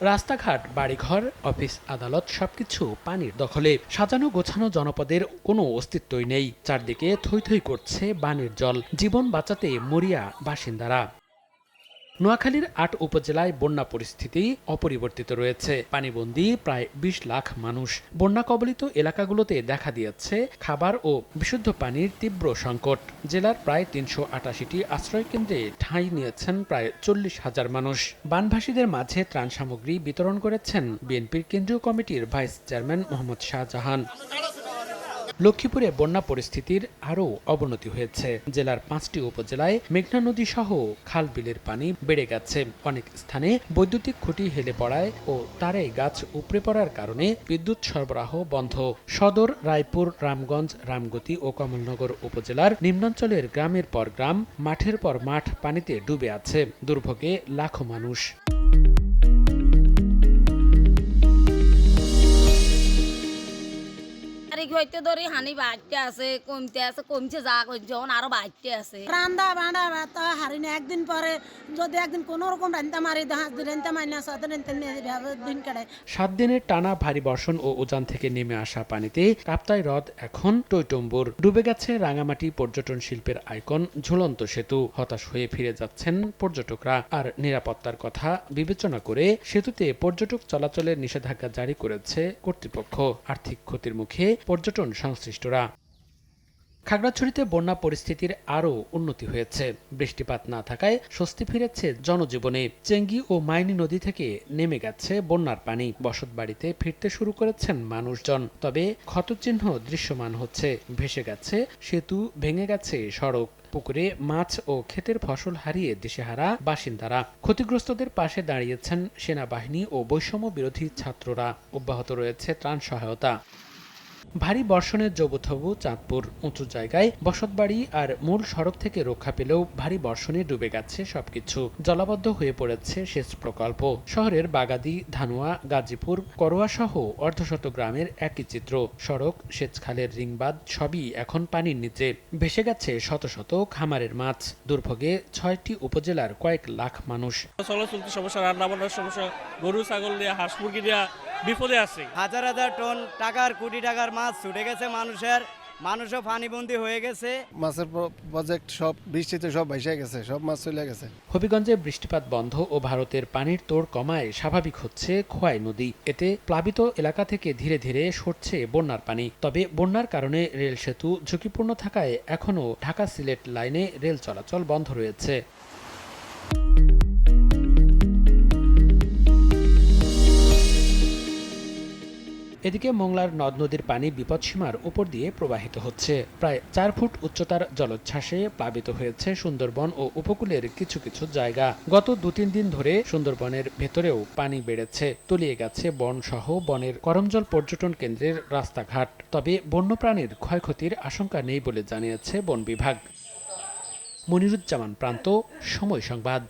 রাস্তাঘাট, বাড়িঘর, অফিস, আদালত সবকিছু পানির দখলে। সাজানো গোছানো জনপদের কোনো অস্তিত্বই নেই। চারদিকে থই থই করছে বানের জল। জীবন বাঁচাতে মরিয়া বাসিন্দারা। নোয়াখালীর আট উপজেলায় বন্যা পরিস্থিতি অপরিবর্তিত রয়েছে। পানিবন্দী প্রায় বিশ লাখ মানুষ বন্যা কবলিত এলাকাগুলোতে দেখা দিয়েছে খাবার ও বিশুদ্ধ পানির তীব্র সংকট। জেলার প্রায় তিনশো আটাশিটি আশ্রয়কেন্দ্রে ঠাঁই নিয়েছেন প্রায় চল্লিশ হাজার মানুষ। বানভাসীদের মাঝে ত্রাণ সামগ্রী বিতরণ করেছেন বিএনপির কেন্দ্রীয় কমিটির ভাইস চেয়ারম্যান মোহাম্মদ শাহজাহান। লক্ষ্মীপুরে বন্যা পরিস্থিতির আরও অবনতি হয়েছে। জেলার পাঁচটি উপজেলায় মেঘনা নদী সহ খাল বিলের পানি বেড়ে গেছে। অনেক স্থানে বৈদ্যুতিক খুঁটি হেলে পড়ায় ও তারে গাছ উপড়ে পড়ার কারণে বিদ্যুৎ সরবরাহ বন্ধ। সদর, রায়পুর, রামগঞ্জ, রামগতি ও কমলনগর উপজেলার নিম্নাঞ্চলের গ্রামের পর গ্রাম, মাঠের পর মাঠ পানিতে ডুবে আছে। দুর্ভোগে লাখো মানুষ। হইতে ধরি হানি বাড়তে আছে কমতে আছে কমছে যা যখন আরও বাড়তে আছে। রান্দা ভাত হারি না একদিন পরে যদি একদিন কোনো রকম রান্তা মারি রান্তা মারি না সাথে দিন কাটায় সাত দিনের টানা ভারী বর্ষণ ও উজান থেকে নেমে আসা পানিতে কাপ্তাই হ্রদ এখন টইটম্বুর ডুবে গেছে রাঙামাটি পর্যটন শিল্পের আইকন ঝুলন্ত সেতু। হতাশ হয়ে ফিরে যাচ্ছেন পর্যটকরা। আর নিরাপত্তার কথা বিবেচনা করে সেতুতে পর্যটক চলাচলের নিষেধাজ্ঞা জারি করেছে কর্তৃপক্ষ। আর্থিক ক্ষতির মুখে পর্যটন সংশ্লিষ্টরা। খাগড়াছড়িতে বন্যা পরিস্থিতির আরও উন্নতি হয়েছে। বৃষ্টিপাত না থাকায় স্বস্তি ফিরেছে জনজীবনে। চেঙ্গি ও মাইনি নদী থেকে নেমে গেছে বন্যার পানি। বসতবাড়িতে ফিরতে শুরু করেছেন মানুষজন। তবে ক্ষতচিহ্ন দৃশ্যমান হচ্ছে। ভেসে গেছে সেতু, ভেঙে গেছে সড়ক। পুকুরে মাছ ও ক্ষেতের ফসল হারিয়ে দিশেহারা বাসিন্দারা। ক্ষতিগ্রস্তদের পাশে দাঁড়িয়েছেন সেনাবাহিনী ও বৈষম্য বিরোধী ছাত্ররা। অব্যাহত রয়েছে ত্রাণ সহায়তা। ভারী বর্ষণের জবুথবু চাঁদপুর উঁচু জায়গায় বসতবাড়ি আর মূল সড়ক থেকে রক্ষা পেলেও ভারী বর্ষণে ডুবে গেছে সবকিছু। জলাবদ্ধ হয়ে পড়েছে সেচ প্রকল্প। শহরের বাগাদি, ধানুয়া, গাজীপুর, করোয়া সহ অর্ধশত গ্রামের একই চিত্র। সড়ক, সেচখালের রিংবাদ সবই এখন পানির নিচে। ভেসে গেছে শত শত খামারের মাছ। দুর্ভোগে ছয়টি উপজেলার কয়েক লাখ মানুষ। চলতে সমস্যা রান্না বান্নার সমস্যা, গরু, ছাগল দিয়ে হাঁস মুরগি দিয়া বিপদে আছে। হাজার হাজার টন টাকার কোটি টাকার মাছ ছুটে গেছে মানুষের। মানুষও পানিবন্দি হয়ে গেছে। মাছের প্রজেক্ট সব বৃষ্টিতে সব ভেসে গেছে সব মাছ চলে গেছে। হবিগঞ্জে বৃষ্টিপাত বন্ধ ও ভারতের পানির তোড় কমায় স্বাভাবিক হচ্ছে খোয়াই নদী। এতে প্লাবিত এলাকা থেকে ধীরে ধীরে সরছে বন্যার পানি। তবে বন্যার কারণে রেল সেতু ঝুঁকিপূর্ণ থাকায় এখনও ঢাকা সিলেট লাইনে রেল চলাচল বন্ধ রয়েছে। এদিকে মোংলার নদ নদীর পানি বিপদসীমার উপর দিয়ে প্রবাহিত হচ্ছে। প্রায় চার ফুট উচ্চতার জলোচ্ছ্বাসে প্লাবিত হয়েছে সুন্দরবন ও উপকূলের কিছু কিছু জায়গা। গত দু তিন দিন ধরে সুন্দরবনের ভেতরেও পানি বেড়েছে, তলিয়ে গেছে বন সহ বনের করমজল পর্যটন কেন্দ্রের রাস্তাঘাট। তবে বন্যপ্রাণীর ক্ষয়ক্ষতির আশঙ্কা নেই বলে জানিয়েছে বন বিভাগ। মনিরুজ্জামান প্রান্ত, সময় সংবাদ।